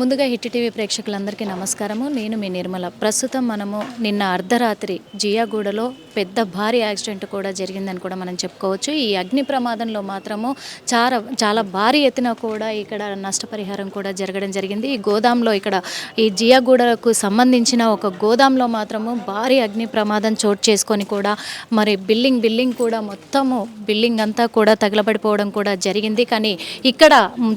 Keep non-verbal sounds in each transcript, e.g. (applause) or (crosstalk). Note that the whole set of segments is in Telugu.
ముందుగా హిట్ టీవీ ప్రేక్షకులందరికీ నమస్కారము. నేను మీ నిర్మల. ప్రస్తుతం మనము నిన్న అర్ధరాత్రి జియాగూడలో పెద్ద భారీ యాక్సిడెంట్ కూడా జరిగిందని కూడా మనం చెప్పుకోవచ్చు. ఈ అగ్ని ప్రమాదంలో మాత్రము చాలా చాలా భారీ ఎత్తున కూడా ఇక్కడ నష్టపరిహారం కూడా జరగడం జరిగింది. ఈ గోదాంలో ఇక్కడ ఈ జియాగూడకు సంబంధించిన ఒక గోదాంలో మాత్రము భారీ అగ్ని ప్రమాదం చోటు చేసుకొని కూడా మరి బిల్డింగ్ బిల్డింగ్ కూడా మొత్తము బిల్డింగ్ అంతా కూడా తగలబడిపోవడం కూడా జరిగింది. కానీ ఇక్కడ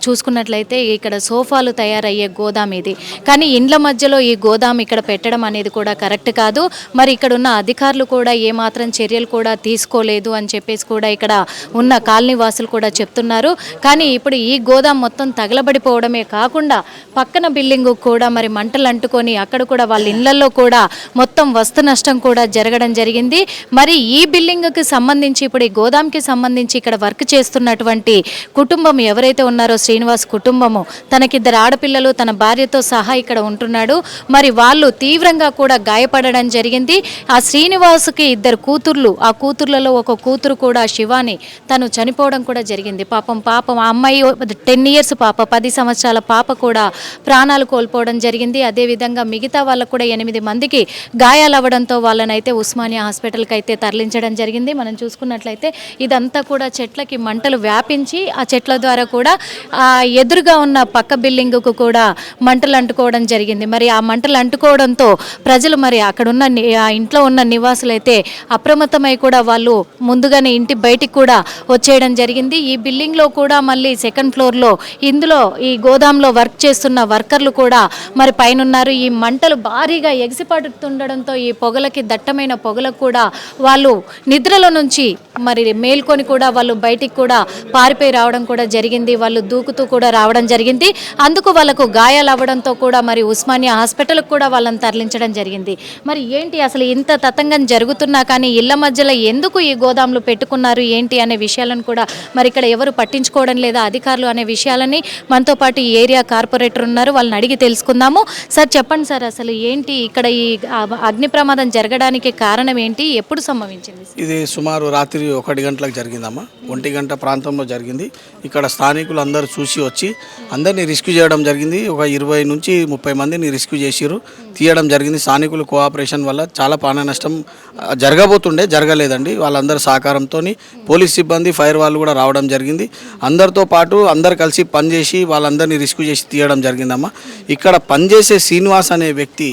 చూసుకున్నట్లయితే ఇక్కడ సోఫాలు తయారయ్యే గోదాం ఇది. కానీ ఇండ్ల మధ్యలో ఈ గోదాం ఇక్కడ పెట్టడం అనేది కూడా కరెక్ట్ కాదు. మరి ఇక్కడ ఉన్న అధికారులు కూడా ఏమాత్రం చర్యలు కూడా తీసుకోలేదు అని చెప్పేసి కూడా ఇక్కడ ఉన్న కాలనీ వాసులు కూడా చెప్తున్నారు. కానీ ఇప్పుడు ఈ గోదాం మొత్తం తగలబడిపోవడమే కాకుండా పక్కన బిల్డింగ్ కూడా మరి మంటలు అంటుకొని అక్కడ కూడా వాళ్ళ ఇళ్ళలో కూడా మొత్తం వస్తు నష్టం కూడా జరగడం జరిగింది. మరి ఈ బిల్డింగ్కి సంబంధించి ఇప్పుడు ఈ గోదాంకి సంబంధించి ఇక్కడ వర్క్ చేస్తున్నటువంటి కుటుంబం ఎవరైతే ఉన్నారో శ్రీనివాస్ కుటుంబము తనకిద్దరు ఆడపిల్లలు తన భార్యతో సహా ఇక్కడ ఉంటున్నాడు. మరి వాళ్ళు తీవ్రంగా కూడా గాయపడడం జరిగింది. ఆ శ్రీనివాసుకి ఇద్దరు కూతుర్లు. ఆ కూతుర్లలో ఒక కూతురు కూడా శివాని. తను చనిపోవడం కూడా జరిగింది. పాపం పాపం ఆ అమ్మాయి టెన్ ఇయర్స్ పాప పది సంవత్సరాల పాప కూడా ప్రాణాలు కోల్పోవడం జరిగింది. అదేవిధంగా మిగతా వాళ్ళకు కూడా ఎనిమిది మందికి గాయాలు అవ్వడంతో వాళ్ళనైతే ఉస్మానియా హాస్పిటల్కి అయితే తరలించడం జరిగింది. మనం చూసుకున్నట్లయితే ఇదంతా కూడా చెట్లకి మంటలు వ్యాపించి ఆ చెట్ల ద్వారా కూడా ఆ ఎదురుగా ఉన్న పక్క బిల్డింగ్కు కూడా మంటలు అంటుకోవడం జరిగింది. మరి ఆ మంటలు అంటుకోవడంతో ప్రజలు మరి అక్కడున్న ఆ ఇంట్లో ఉన్న నివాసులైతే అప్రమత్తమై కూడా వాళ్ళు ముందుగానే ఇంటి బయటికి కూడా వచ్చేయడం జరిగింది. ఈ బిల్డింగ్లో కూడా మళ్ళీ సెకండ్ ఫ్లోర్లో ఇందులో ఈ గోదాంలో వర్క్ చేస్తున్న వర్కర్లు కూడా మరి పైన ఉన్నారు ఈ మంటలు భారీగా ఎగిసిపడుతుండడంతో ఈ పొగలకి దట్టమైన పొగలకు కూడా వాళ్ళు నిద్రలో నుంచి మరి మేల్కొని కూడా వాళ్ళు బయటికి కూడా పారిపోయి రావడం కూడా జరిగింది. వాళ్ళు దూకుతూ కూడా రావడం జరిగింది. అందుకు వాళ్ళకు గాయాలు అవ్వడంతో కూడా మరి ఉస్మానియా హాస్పిటల్కి కూడా వాళ్ళని తరలించడం జరిగింది. మరి ఏంటి అసలు ఇంత తతంగం జరుగుతున్న కానీ ఇళ్ళ మధ్యలో ఎందుకు ఈ గోదాములు పెట్టుకున్నారు ఏంటి అనే విషయాలను కూడా మరి ఇక్కడ ఎవరు పట్టించుకోవడం లేదా అధికారులు అనే విషయాలని మనతో పాటు ఈ ఏరియా కార్పొరేటర్ ఉన్నారు. వాళ్ళని అడిగి తెలుసుకుందాము. సార్ చెప్పండి సార్ అసలు ఏంటి ఇక్కడ ఈ అగ్ని ప్రమాదం జరగడానికి కారణం ఏంటి? ఎప్పుడు సంభవించింది? ఇది సుమారు రాత్రి ఒకటి గంటలకు జరిగిందమ్మా. ఒంటి గంట ప్రాంతంలో జరిగింది. ఇక్కడ స్థానికులు అందరూ చూసి వచ్చి అందరినీ రెస్క్యూ చేయడం జరిగింది. ఒక ఇరవై నుంచి ముప్పై మందిని రెస్క్యూ చేసిరు తీయడం జరిగింది. స్థానికులు కోఆపరేషన్ వల్ల చాలా ప్రాణ నష్టం జరగబోతుండే జరగలేదండి. వాళ్ళందరి సహకారంతో పోలీస్ సిబ్బంది ఫైర్ వాళ్ళు కూడా రావడం జరిగింది. అందరితో పాటు అందరు కలిసి పనిచేసి వాళ్ళందరినీ రిస్క్ చేసి తీయడం జరిగిందమ్మా. ఇక్కడ పనిచేసే శ్రీనివాస్ అనే వ్యక్తి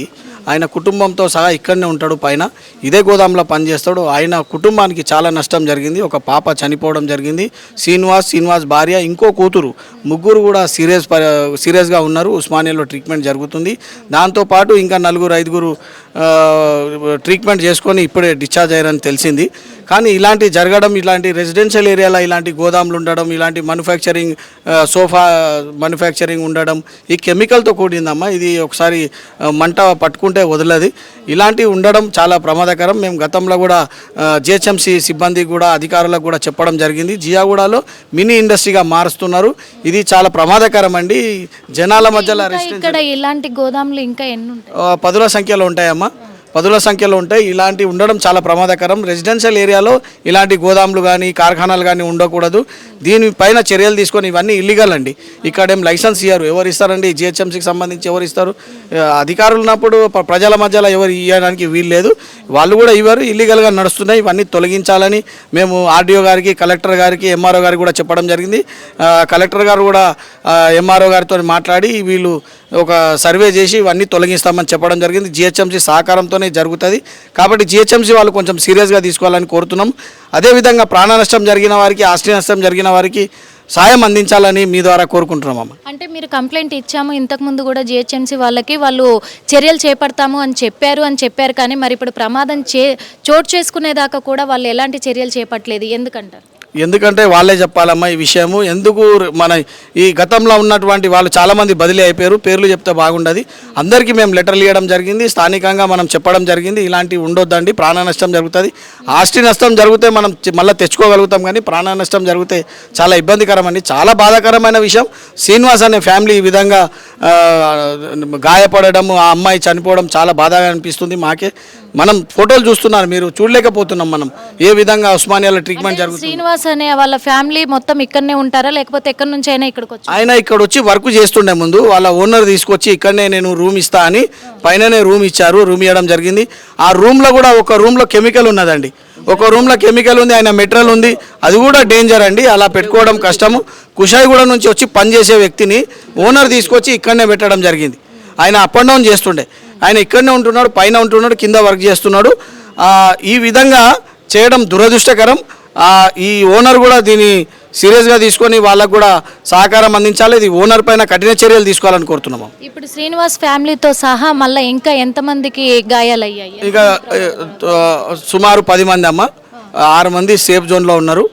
ఆయన కుటుంబంతో సహా ఇక్కడనే ఉంటాడు పైన. ఇదే గోదాంలో పనిచేస్తాడు. ఆయన కుటుంబానికి చాలా నష్టం జరిగింది. ఒక పాప చనిపోవడం జరిగింది. శ్రీనివాస్ శ్రీనివాస్ భార్య ఇంకో కూతురు. ముగ్గురు కూడా సీరియస్ ప- సీరియస్గా ఉన్నారు. ఉస్మానియాలో ట్రీట్మెంట్ జరుగుతుంది. దాంతోపాటు ఇంకా నలుగురు ఐదుగురు ట్రీట్మెంట్ చేసుకొని ఇప్పుడే డిశ్చార్జ్ అయ్యారని తెలిసింది. కానీ ఇలాంటి జరగడం ఇలాంటి రెసిడెన్షియల్ ఏరియాలో ఇలాంటి గోదాములు ఉండడం ఇలాంటి మ్యానుఫ్యాక్చరింగ్ సోఫా మ్యానుఫ్యాక్చరింగ్ ఉండడం ఈ కెమికల్తో కూడిందమ్మా. ఇది ఒకసారి మంట పట్టుకుంటే వదలది. ఇలాంటివి ఉండడం చాలా ప్రమాదకరం. మేము గతంలో కూడా జిహెచ్ఎంసి సిబ్బంది కూడా అధికారులకు కూడా చెప్పడం జరిగింది. జియాగూడలో మినీ ఇండస్ట్రీగా మారుస్తున్నారు. ఇది చాలా ప్రమాదకరం అండి. జనాల మధ్యలో ఇంకా ఇక్కడ ఇలాంటి గోదాంలు ఇంకా ఎన్ని పదుల సంఖ్యలో ఉంటాయమ్మా. పదుల సంఖ్యలో ఉంటాయి. ఇలాంటి ఉండడం చాలా ప్రమాదకరం. రెసిడెన్షియల్ ఏరియాలో ఇలాంటి గోదాములు కానీ కార్ఖానాలు కానీ ఉండకూడదు. దీనిపైన చర్యలు తీసుకొని ఇవన్నీ ఇల్లీగల్ అండి. ఇక్కడ ఏం లైసెన్స్ ఇయ్యారు. ఎవరు ఇస్తారండి? జిహెచ్ఎంసీకి సంబంధించి ఎవరు ఇస్తారు? అధికారులు ఉన్నప్పుడు ప్రజల మధ్యలో ఎవరు ఇవ్వడానికి వీలు లేదు. వాళ్ళు కూడా ఇవ్వరు. ఇల్లీగల్గా నడుస్తున్నాయి. ఇవన్నీ తొలగించాలని మేము ఆర్డీఓ గారికి కలెక్టర్ గారికి ఎంఆర్ఓ గారికి కూడా చెప్పడం జరిగింది. కలెక్టర్ గారు కూడా ఎంఆర్ఓ గారితో మాట్లాడి వీళ్ళు ఒక సర్వే చేసి ఇవన్నీ తొలగిస్తామని చెప్పడం జరిగింది. జిహెచ్ఎంసీ సహకారంతోనే జరుగుతుంది. కాబట్టి జిహెచ్ఎంసీ వాళ్ళు కొంచెం సీరియస్గా తీసుకోవాలని కోరుతున్నాం. అదేవిధంగా ప్రాణ నష్టం జరిగిన వారికి ఆస్తి నష్టం జరిగిన వారికి సాయం అందించాలని మీ ద్వారా కోరుకుంటున్నాం అంటే మీరు కంప్లైంట్ ఇచ్చాము. ఇంతకుముందు కూడా జిహెచ్ఎంసీ వాళ్ళకి వాళ్ళు చర్యలు చేపడతాము అని చెప్పారు అని చెప్పారు. కానీ మరి ఇప్పుడు ప్రమాదం చే చోటు చేసుకునేదాకా కూడా వాళ్ళు ఎలాంటి చర్యలు చేపట్టలేదు. ఎందుకంటారు? ఎందుకంటే వాళ్ళే చెప్పాలమ్మా ఈ విషయము. ఎందుకు మన ఈ గతంలో ఉన్నటువంటి వాళ్ళు చాలామంది బదిలీ అయిపోయారు పేర్లు చెప్తే బాగుండదు. అందరికీ మేము లెటర్లు ఇవ్వడం జరిగింది స్థానికంగా మనం చెప్పడం జరిగింది ఇలాంటివి ఉండొద్దండి ప్రాణ నష్టం జరుగుతుంది. ఆస్తి నష్టం జరిగితే మనం మళ్ళీ తెచ్చుకోగలుగుతాం కానీ ప్రాణ నష్టం జరిగితే చాలా ఇబ్బందికరమండి. చాలా బాధాకరమైన విషయం. శ్రీనివాస్ అనే ఫ్యామిలీ ఈ విధంగా గాయపడడం ఆ అమ్మాయి చనిపోవడం చాలా బాధగా అనిపిస్తుంది మాకే. మనం ఫోటోలు చూస్తున్నారు మీరు చూడలేకపోతున్నాం మనం. ఏ విధంగా ఉస్మానియాలో ట్రీట్మెంట్ జరుగుతుంది? శ్రీనివాస్ అనే వాళ్ళ ఫ్యామిలీ మొత్తం ఇక్కడనే ఉంటారా? లేకపోతే ఎక్కడి నుంచి అయినా ఇక్కడికి వచ్చి ఆయన ఇక్కడ వచ్చి వర్క్ చేస్తుండే ముందు. వాళ్ళ ఓనర్ తీసుకొచ్చి ఇక్కడనే నేను రూమ్ ఇస్తా అని పైననే రూమ్ ఇచ్చారు రూమ్ ఇవ్వడం జరిగింది. ఆ రూమ్లో కూడా ఒక రూమ్లో కెమికల్ ఉన్నదండి. ఒక రూమ్లో కెమికల్ ఉంది ఆయన మెటీరియల్ ఉంది. అది కూడా డేంజర్ అండి. అలా పెట్టుకోవడం కష్టము. కుషాయిగూడ నుంచి వచ్చి పనిచేసే వ్యక్తిని ఓనర్ తీసుకొచ్చి ఇక్కడనే పెట్టడం జరిగింది. ఆయన అప్ అండ్ డౌన్ చేస్తుండే. ఆయన ఇక్కడనే ఉంటున్నాడు పైన ఉంటున్నాడు కింద వర్క్ చేస్తున్నాడు. ఈ విధంగా చేయడం దురదృష్టకరం. ఈ ఓనర్ కూడా దీన్ని సీరియస్గా తీసుకొని వాళ్ళకు కూడా సహకారం అందించాలి. ఇది ఓనర్ పైన కఠిన చర్యలు తీసుకోవాలని కోరుతున్నాము. ఇప్పుడు శ్రీనివాస్ ఫ్యామిలీతో సహా మళ్ళీ ఇంకా ఎంతమందికి గాయాలయ్యాయి? ఇక సుమారు పది మంది అమ్మ. ఆరు మంది సేఫ్ జోన్లో ఉన్నారు.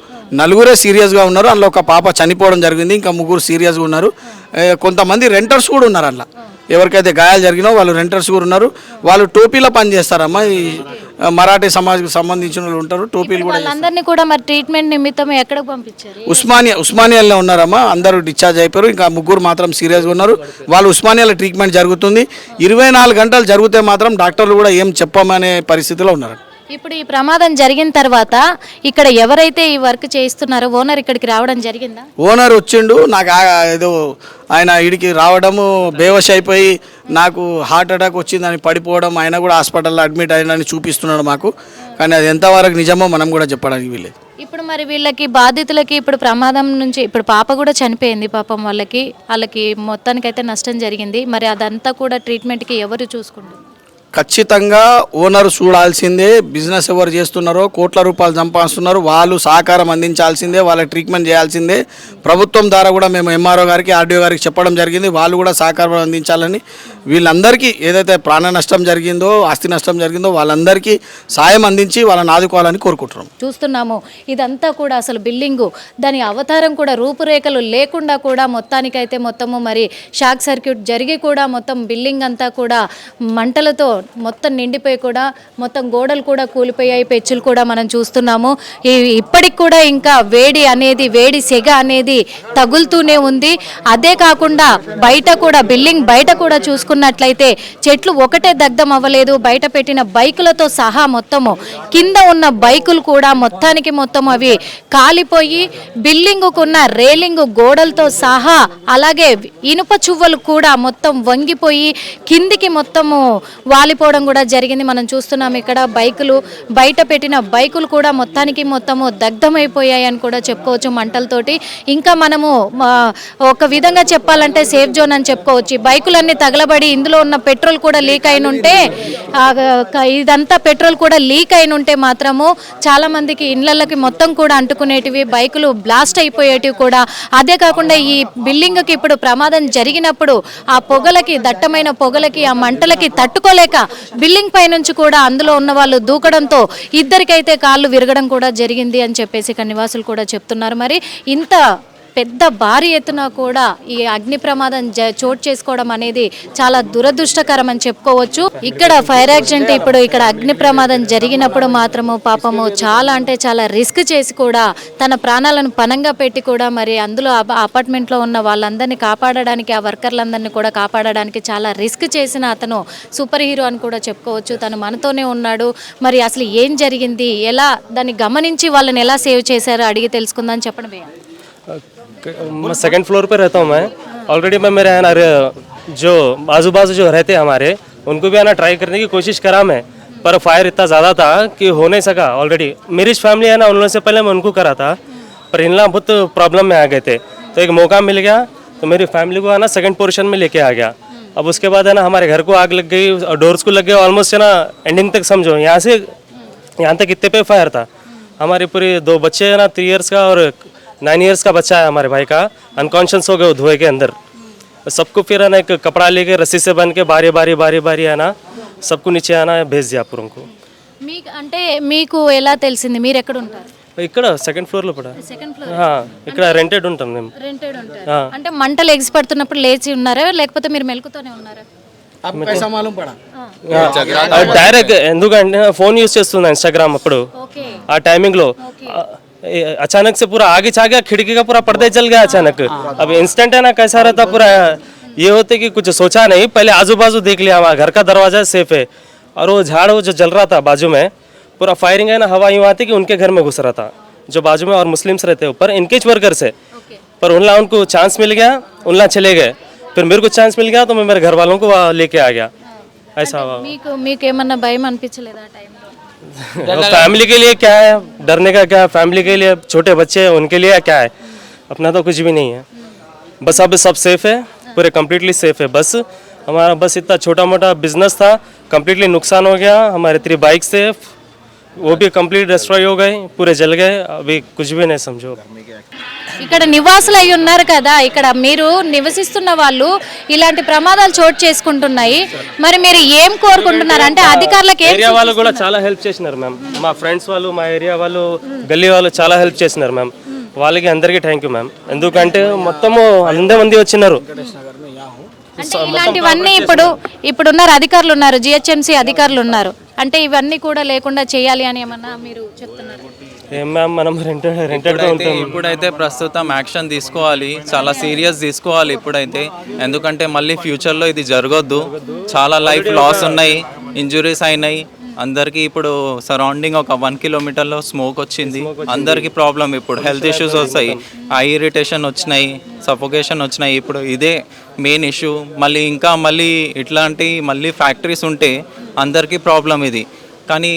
నలుగురే సీరియస్గా ఉన్నారు. అందులో ఒక పాప చనిపోవడం జరిగింది. ఇంకా ముగ్గురు సీరియస్గా ఉన్నారు. కొంతమంది రెంటర్స్ కూడా ఉన్నారు అందులో. ఎవరికైతే గాయాలు జరిగినో వాళ్ళు రెంటర్స్ కూడా ఉన్నారు. వాళ్ళు టోపీలో పని చేస్తారమ్మా ఈ మరాఠీ సమాజ్కి సంబంధించిన వాళ్ళు ఉంటారు. టోపీలు కూడా వాళ్ళందరినీ కూడా మరి ట్రీట్మెంట్ నిమిత్తం ఎక్కడికి పంపించారు? ఉస్మానియా ఉస్మానియాలో ఉన్నారమ్మా. అందరూ డిశ్చార్జ్ అయిపోయారు. ఇంకా ముగ్గురు మాత్రం సీరియస్గా ఉన్నారు. వాళ్ళు ఉస్మానియాలో ట్రీట్మెంట్ జరుగుతుంది. ఇరవై నాలుగు గంటలు జరిగితే మాత్రం డాక్టర్లు కూడా ఏం చెప్పమనే పరిస్థితిలో ఉన్నారు. ఇప్పుడు ఈ ప్రమాదం జరిగిన తర్వాత ఇక్కడ ఎవరైతే ఈ వర్క్ చేయిస్తున్నారో ఓనర్ ఇక్కడికి రావడం జరిగిందా? ఓనర్ వచ్చిండు నాకు ఏదో ఆయన ఇడికి రావడము బేవష్ అయిపోయి నాకు హార్ట్ అటాక్ వచ్చిందని పడిపోవడం ఆయన కూడా హాస్పిటల్లో అడ్మిట్ అయినని చూపిస్తున్నాడు మాకు. కానీ అది ఎంతవరకు నిజమో మనం కూడా చెప్పడానికి వీలేదు ఇప్పుడు మరి వీళ్ళకి బాధితులకి ఇప్పుడు ప్రమాదం నుంచి ఇప్పుడు పాప కూడా చనిపోయింది పాపం వాళ్ళకి. వాళ్ళకి మొత్తానికైతే నష్టం జరిగింది. మరి అదంతా కూడా ట్రీట్మెంట్కి ఎవరు చూసుకుంటారు? ఖచ్చితంగా ఓనర్ చూడాల్సిందే బిజినెస్ ఎవరు చేస్తున్నారో కోట్ల రూపాయలు సంపాదిస్తున్నారు వాళ్ళు సహకారం అందించాల్సిందే వాళ్ళకి ట్రీట్మెంట్ చేయాల్సిందే. ప్రభుత్వం ద్వారా కూడా మేము ఎంఆర్ఓ గారికి ఆర్డీఓ గారికి చెప్పడం జరిగింది వాళ్ళు కూడా సహకారం అందించాలని. వీళ్ళందరికీ ఏదైతే ప్రాణ నష్టం జరిగిందో ఆస్తి నష్టం జరిగిందో వాళ్ళందరికీ సాయం అందించి వాళ్ళని ఆదుకోవాలని కోరుకుంటున్నాం. చూస్తున్నాము. ఇదంతా కూడా అసలు బిల్డింగు. దాని అవతారం కూడా రూపురేఖలు లేకుండా కూడా మొత్తానికైతే మొత్తము మరి షాక్ సర్క్యూట్ జరిగి కూడా మొత్తం బిల్డింగ్ అంతా కూడా మంటలతో మొత్తం నిండిపోయి కూడా మొత్తం గోడలు కూడా కూలిపోయాయి పెచ్చులు కూడా మనం చూస్తున్నాము. ఈ ఇప్పటికి కూడా ఇంకా వేడి అనేది వేడి సెగ అనేది తగులుతూనే ఉంది. అదే కాకుండా బయట కూడా బిల్డింగ్ బయట కూడా చూసుకున్నట్లయితే చెట్లు ఒకటే దగ్ధం అవ్వలేదు. బయట పెట్టిన బైకులతో సహా మొత్తము కింద ఉన్న బైకులు కూడా మొత్తానికి మొత్తం అవి కాలిపోయి బిల్డింగుకున్న రేలింగ్ గోడలతో సహా అలాగే ఇనుప చువ్వలు కూడా మొత్తం వంగిపోయి కిందికి మొత్తము కాలిపోవడం కూడా జరిగింది. మనం చూస్తున్నాం ఇక్కడ బైకులు బయట పెట్టిన బైకులు కూడా మొత్తానికి మొత్తము దగ్ధమైపోయాయని అని కూడా చెప్పుకోవచ్చు మంటలతోటి. ఇంకా మనము ఒక విధంగా చెప్పాలంటే సేఫ్ జోన్ అని చెప్పుకోవచ్చు. బైకులన్నీ తగలబడి ఇందులో ఉన్న పెట్రోల్ కూడా లీక్ అయిన ఉంటే ఇదంతా పెట్రోల్ కూడా లీక్ అయిన ఉంటే మాత్రము చాలా మందికి మొత్తం కూడా అంటుకునేటివి బైకులు బ్లాస్ట్ అయిపోయేటివి కూడా. అదే కాకుండా ఈ బిల్డింగ్కి ఇప్పుడు ప్రమాదం జరిగినప్పుడు ఆ పొగలకి దట్టమైన పొగలకి ఆ మంటలకి తట్టుకోలేక బిల్డింగ్ పై నుంచి కూడా అందులో ఉన్న వాళ్ళు దూకడంతో ఇద్దరికైతే కాళ్ళు విరగడం కూడా జరిగింది అని చెప్పేసి ఇక్కడ నివాసులు కూడా చెప్తున్నారు. మరి ఇంత పెద్ద భారీ ఎత్తున కూడా ఈ అగ్ని ప్రమాదం జ- చోటు చేసుకోవడం అనేది చాలా దురదృష్టకరం అని చెప్పుకోవచ్చు. ఇక్కడ ఫైర్ యాక్సిడెంట్ ఇప్పుడు ఇక్కడ అగ్ని ప్రమాదం జరిగినప్పుడు మాత్రము పాపము చాలా అంటే చాలా రిస్క్ చేసి కూడా తన ప్రాణాలను పనంగా పెట్టి కూడా మరి అందులో అపార్ట్మెంట్లో ఉన్న వాళ్ళందరినీ కాపాడడానికి ఆ వర్కర్లందరినీ కూడా కాపాడడానికి చాలా రిస్క్ చేసిన అతను సూపర్ హీరో అని కూడా చెప్పుకోవచ్చు. తను మనతోనే ఉన్నాడు. మరి అసలు ఏం జరిగింది? ఎలా దాన్ని గమనించి వాళ్ళని ఎలా సేవ్ చేశారో అడిగి తెలుసుకుందాం చెప్పండి मैं सेकंड फ्लोर पे रहता हूँ मैं। ऑलरेडी मैं, मेरे ना जो आजू बाजू जो रहते हैं हमारे, उनको भी है ना ट्राई करने की कोशिश करा मैं। पर फायर इतना ज़्यादा था कि हो नहीं सका ऑलरेडी मेरी फैमिली है ना, उन से पहले मैं उनको करा था। पर इन लोग बहुत प्रॉब्लम में आ गए थे। तो एक मौका मिल गया तो मेरी फैमिली को है ना सेकेंड पोर्शन में लेके आ गया। अब उसके बाद है ना, हमारे घर को आग लग गई, और डोर्स को लग गया ऑलमोस्ट है ना एंडिंग तक समझो। यहाँ से, यहाँ तक इतने पे फायर था। हमारे पूरे दो बच्चे है ना थ्री इयर्स का, और नाइन ईयर्स का बच्चा है हमारे भाई का अनकॉन्शियस हो गए वो धुएं के अंदर सबको फिर है ना एक कपड़ा लेके रस्सी से बन के बारी बारी बारी बारी है ना सबको नीचे आना भेज दिया पूरों को మీకు అంటే మీకు ఎలా తెలిసింది మీరు ఎక్కడ ఉంటారు ఇక్కడ సెకండ్ ఫ్లోర్లో పడా సెకండ్ ఫ్లోర్ ఆ, ఇక్కడ రెంటెడ్ ఉంటాం మేము రెంటెడ్ ఉంటారు అంటే మంటలు ఎగిసి పడుతున్నప్పుడు లేచి ఉన్నారా లేకపోతే మీరు మెలకుతోనే ఉన్నారా आपको कैसा मालूम पड़ा డైరెక్ట్ ఎందుకంటే ఫోన్ యూస్ చేస్తున్నా ఇన్స్టాగ్రామ్ అప్పుడు ఓకే ఆ టైమింగ్ లో आ, ए, अचानक से पूरा आगे छा गया खिड़की का पूरा पर्दा ही जल गया अचानक अब इंस्टेंट है ना कैसा रहता पूरा ये होते कि कुछ सोचा नहीं पहले आजू बाजू देख लिया हमारा घर का दरवाजा सेफ है और वो झाड़ वो जो जल रहा था बाजू में पूरा फायरिंग है ना हवा यूँ आती कि उनके घर में घुस रहा था जो बाजू में और मुस्लिम्स रहते हैं ऊपर इनके वर्कर से पर उनला उनको चांस मिल गया उनला चले गए फिर मेरे को चांस मिल गया तो मैं मेरे घर वालों को वहाँ लेके आ गया ऐसा हुआ మీకు మీకు ఏమన్నా భయం అనిపించలేదా ఆ టైంలో (laughs) फैमिली के लिए क्या है? डरने का क्या? है फैमिली के लिए छोटे बच्चे हैं उनके लिए क्या है? अपना तो कुछ भी नहीं है। बस अब सब सेफ़ है पूरे कम्प्लीटली सेफ़ है। बस हमारा बस इतना छोटा मोटा बिज़नेस था कम्प्लीटली नुकसान हो गया। हमारे थ्री बाइक थे वो भी कंप्लीट डिस्ट्रॉय हो गए पूरे जल गए अभी कुछ भी नहीं समझो ఇక్కడ నివాసులు అయి ఉన్నారు కదా ఇక్కడ మీరు నివసిస్తున్న వాళ్ళు ఇలాంటి ప్రమాదాలు చోటు చేసుకుంటున్నాయి మరి మీరు ఏం కోరుకుంటున్నారు అంటే అధికారులకు ఏం ఏరియా వాళ్ళు కూడా చాలా హెల్ప్ చేసినారు మ్యామ్ మా ఫ్రెండ్స్ వాళ్ళు మా ఏరియా వాళ్ళు గల్లీ వాళ్ళు చాలా హెల్ప్ చేసినారు మ్యామ్ వాళ్ళకి అందరికీ థ్యాంక్ యూ మ్యామ్ ఎందుకంటే మొత్తము అందరి మంది వచ్చినారు అంటే ఇలాంటివన్నీ ఇప్పుడు ఇప్పుడున్నారు అధికారులు ఉన్నారు జిహెచ్ఎంసీ అధికారులు ఉన్నారు అంటే ఇవన్నీ కూడా లేకుండా చేయాలి అని ఏమన్నా మీరు చెప్తున్నారు? ఏం మ్యామ్ మనం రెంటెడ్ రెంటెడ్గా ఇప్పుడైతే ఉంటాం ఇప్పుడైతే ప్రస్తుతం యాక్షన్ తీసుకోవాలి చాలా సీరియస్ తీసుకోవాలి ఇప్పుడైతే. ఎందుకంటే మళ్ళీ ఫ్యూచర్లో ఇది జరగొద్దు. చాలా లైఫ్ లాస్ ఉన్నాయి ఇంజురీస్ అయినాయి. అందరికీ ఇప్పుడు సరౌండింగ్ ఒక వన్ కిలోమీటర్లో స్మోక్ వచ్చింది. అందరికీ ప్రాబ్లం ఇప్పుడు. హెల్త్ ఇష్యూస్ వస్తాయి. ఐ ఇరిటేషన్ వచ్చినాయి సఫోకేషన్ వచ్చినాయి. ఇప్పుడు ఇదే మెయిన్ ఇష్యూ మళ్ళీ ఇంకా మళ్ళీ ఇట్లాంటి మళ్ళీ ఫ్యాక్టరీస్ ఉంటే అందరికీ ప్రాబ్లం ఇది. కానీ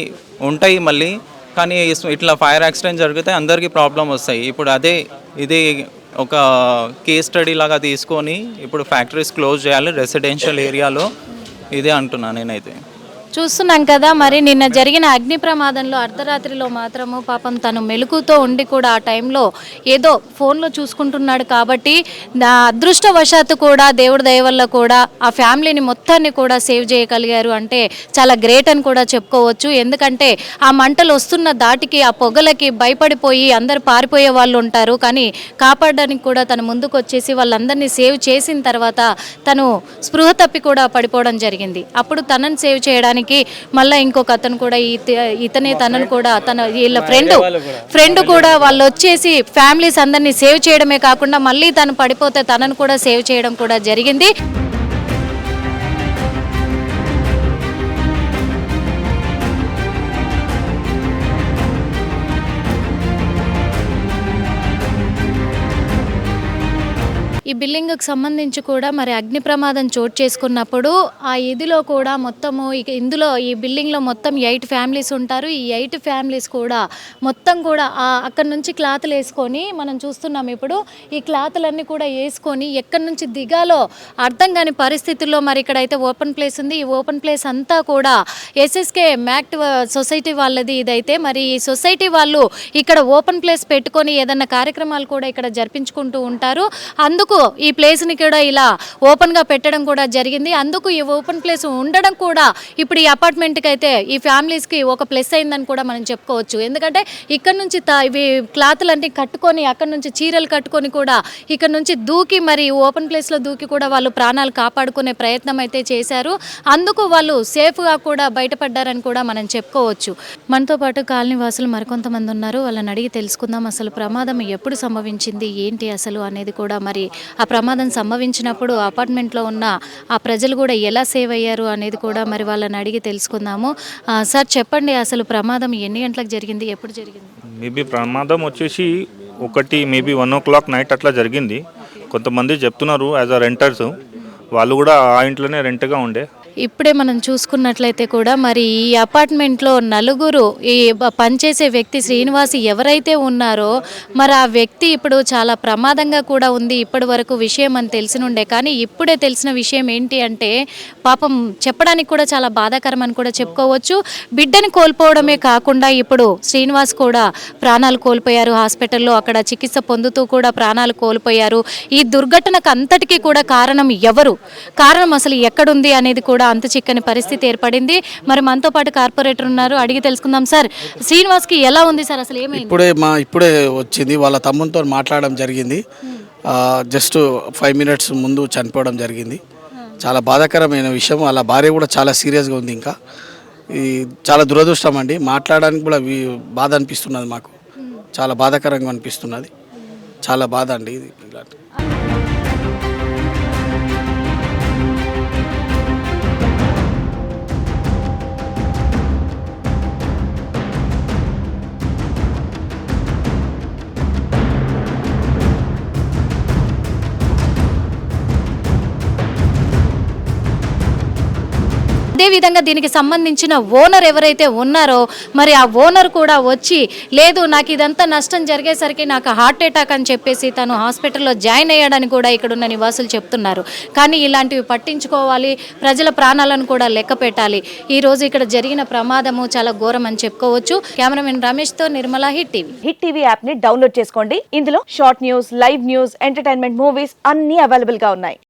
ఉంటాయి మళ్ళీ. కానీ ఇట్లా ఫైర్ యాక్సిడెంట్ జరిగితే అందరికీ ప్రాబ్లం వస్తాయి. ఇప్పుడు అదే ఇది ఒక కేస్ స్టడీ లాగా తీసుకొని ఇప్పుడు ఫ్యాక్టరీస్ క్లోజ్ చేయాలి. రెసిడెన్షియల్ ఏరియాలో ఇదే అంటున్నా నేనైతే. చూస్తున్నాం కదా మరి నిన్న జరిగిన అగ్ని ప్రమాదంలో అర్ధరాత్రిలో మాత్రము పాపం తను మెలుకుతో ఉండి కూడా ఆ టైంలో ఏదో ఫోన్లో చూసుకుంటున్నాడు కాబట్టి నా అదృష్టవశాత్తు కూడా దేవుడి దయ వల్ల కూడా ఆ ఫ్యామిలీని మొత్తాన్ని కూడా సేవ్ చేయగలిగారు అంటే చాలా గ్రేట్ అని కూడా చెప్పుకోవచ్చు. ఎందుకంటే ఆ మంటలు వస్తున్న దాటికి ఆ పొగలకి భయపడిపోయి అందరు పారిపోయే వాళ్ళు ఉంటారు. కానీ కాపాడడానికి కూడా తను ముందుకు వచ్చేసి వాళ్ళందరినీ సేవ్ చేసిన తర్వాత తను స్పృహ తప్పి కూడా పడిపోవడం జరిగింది. అప్పుడు తనని సేవ్ చేయడానికి మళ్ళీ ఇంకొక అతను కూడా ఇత- ఇతనే తనను కూడా తన వీళ్ళ ఫ్రెండ్. ఫ్రెండ్ కూడా వాళ్ళు వచ్చేసి ఫ్యామిలీస్ అందరినీ సేవ్ చేయడమే కాకుండా మళ్ళీ తను పడిపోతే తనను కూడా సేవ్ చేయడం కూడా జరిగింది. బిల్డింగ్కి సంబంధించి కూడా మరి అగ్ని ప్రమాదం చోటు చేసుకున్నప్పుడు ఆ ఇదిలో కూడా మొత్తము ఇక ఇందులో ఈ బిల్డింగ్లో మొత్తం ఎయిట్ ఫ్యామిలీస్ ఉంటారు. ఈ ఎయిట్ ఫ్యామిలీస్ కూడా మొత్తం కూడా ఆ అక్కడ నుంచి క్లాత్లు వేసుకొని మనం చూస్తున్నాం ఇప్పుడు ఈ క్లాత్లన్నీ కూడా వేసుకొని ఎక్కడి నుంచి దిగాలో అర్థం కాని పరిస్థితుల్లో మరి ఇక్కడైతే ఓపెన్ ప్లేస్ ఉంది. ఈ ఓపెన్ ప్లేస్ అంతా కూడా ఎస్ఎస్కే మ్యాక్ట్ సొసైటీ వాళ్ళది ఇదైతే. మరి ఈ సొసైటీ వాళ్ళు ఇక్కడ ఓపెన్ ప్లేస్ పెట్టుకొని ఏదన్నా కార్యక్రమాలు కూడా ఇక్కడ జరిపించుకుంటూ ఉంటారు. అందుకు ఈ ప్లేస్ని కూడా ఇలా ఓపెన్గా పెట్టడం కూడా జరిగింది. అందుకు ఈ ఓపెన్ ప్లేస్ ఉండడం కూడా ఇప్పుడు ఈ అపార్ట్మెంట్కి అయితే ఈ ఫ్యామిలీస్కి ఒక ప్లస్ అయిందని కూడా మనం చెప్పుకోవచ్చు. ఎందుకంటే ఇక్కడ నుంచి ఇవి క్లాత్లన్నీ కట్టుకొని అక్కడ నుంచి చీరలు కట్టుకొని కూడా ఇక్కడ నుంచి దూకి మరి ఓపెన్ ప్లేస్లో దూకి కూడా వాళ్ళు ప్రాణాలు కాపాడుకునే ప్రయత్నం అయితే చేశారు. అందుకు వాళ్ళు సేఫ్గా కూడా బయటపడ్డారని కూడా మనం చెప్పుకోవచ్చు. మనతో పాటు కాలనీ వాసులు మరికొంతమంది ఉన్నారు. వాళ్ళని అడిగి తెలుసుకుందాం. అసలు ప్రమాదం ఎప్పుడు సంభవించింది? ఏంటి అసలు అనేది కూడా మరి ఆ ప్రమాదం సంభవించినప్పుడు అపార్ట్మెంట్లో ఉన్న ఆ ప్రజలు కూడా ఎలా సేవ్ అయ్యారు అనేది కూడా మరి వాళ్ళని అడిగి తెలుసుకుందాము. ఆ, సార్ చెప్పండి అసలు ప్రమాదం ఎన్ని గంటలకు జరిగింది ఎప్పుడు జరిగింది? మేబీ ప్రమాదం వచ్చేసి ఒకటి maybe one o'clock night అట్లా జరిగింది. కొంతమంది చెప్తున్నారు యాజ్ అ రెంటర్స్ వాళ్ళు కూడా ఆ ఇంట్లోనే రెంట్గా ఉండే. ఇప్పుడే మనం చూసుకున్నట్లయితే కూడా మరి ఈ అపార్ట్మెంట్లో నలుగురు ఈ పనిచేసే వ్యక్తి శ్రీనివాస్ ఎవరైతే ఉన్నారో మరి ఆ వ్యక్తి ఇప్పుడు చాలా ప్రమాదంగా కూడా ఉంది ఇప్పటి వరకు విషయం అని తెలిసినుండే. కానీ ఇప్పుడే తెలిసిన విషయం ఏంటి అంటే పాపం చెప్పడానికి కూడా చాలా బాధాకరం అని కూడా చెప్పుకోవచ్చు. బిడ్డని కోల్పోవడమే కాకుండా ఇప్పుడు శ్రీనివాస్ కూడా ప్రాణాలు కోల్పోయారు. హాస్పిటల్లో అక్కడ చికిత్స పొందుతూ కూడా ప్రాణాలు కోల్పోయారు. ఈ దుర్ఘటనకు అంతటికీ కూడా కారణం ఎవరు? కారణం అసలు ఎక్కడుంది అనేది కూడా అంత చిక్కని పరిస్థితి ఏర్పడింది. మరి మనతో పాటు కార్పొరేటర్ ఉన్నారు. అడిగి తెలుసుకుందాం సార్. శ్రీనివాస్కి ఎలా ఉంది సార్? అసలు ఏమైంది? ఇప్పుడే మా ఇప్పుడే వచ్చింది. వాళ్ళ తమ్మునితో మాట్లాడడం జరిగింది. జస్ట్ ఫైవ్ మినిట్స్ ముందు చనిపోవడం జరిగింది. చాలా బాధాకరమైన విషయం. వాళ్ళ భార్య కూడా చాలా సీరియస్గా ఉంది ఇంకా. ఈ చాలా దురదృష్టం అండి. మాట్లాడడానికి కూడా బాధ అనిపిస్తున్నది మాకు. చాలా బాధాకరంగా అనిపిస్తున్నది. చాలా బాధ అండి ఇది. అదేవిధంగా దీనికి సంబంధించిన ఓనర్ ఎవరైతే ఉన్నారో మరి ఆ ఓనర్ కూడా వచ్చి లేదు నాకు ఇదంతా నష్టం జరిగేసరికి నాకు హార్ట్ అటాక్ అని చెప్పేసి తను హాస్పిటల్లో జాయిన్ అయ్యాడని కూడా ఇక్కడున్న నివాసులు చెప్తున్నారు. కానీ ఇలాంటివి పట్టించుకోవాలి ప్రజల ప్రాణాలను కూడా లెక్క పెట్టాలి. ఈరోజు ఇక్కడ జరిగిన ప్రమాదము చాలా ఘోరం అని చెప్పుకోవచ్చు. Cameraman రమేష్తో Nirmala hit TV. Hit TV యాప్ని డౌన్లోడ్ చేసుకోండి. ఇందులో short news live news entertainment movies అన్ని అవైలబుల్గా ఉన్నాయి.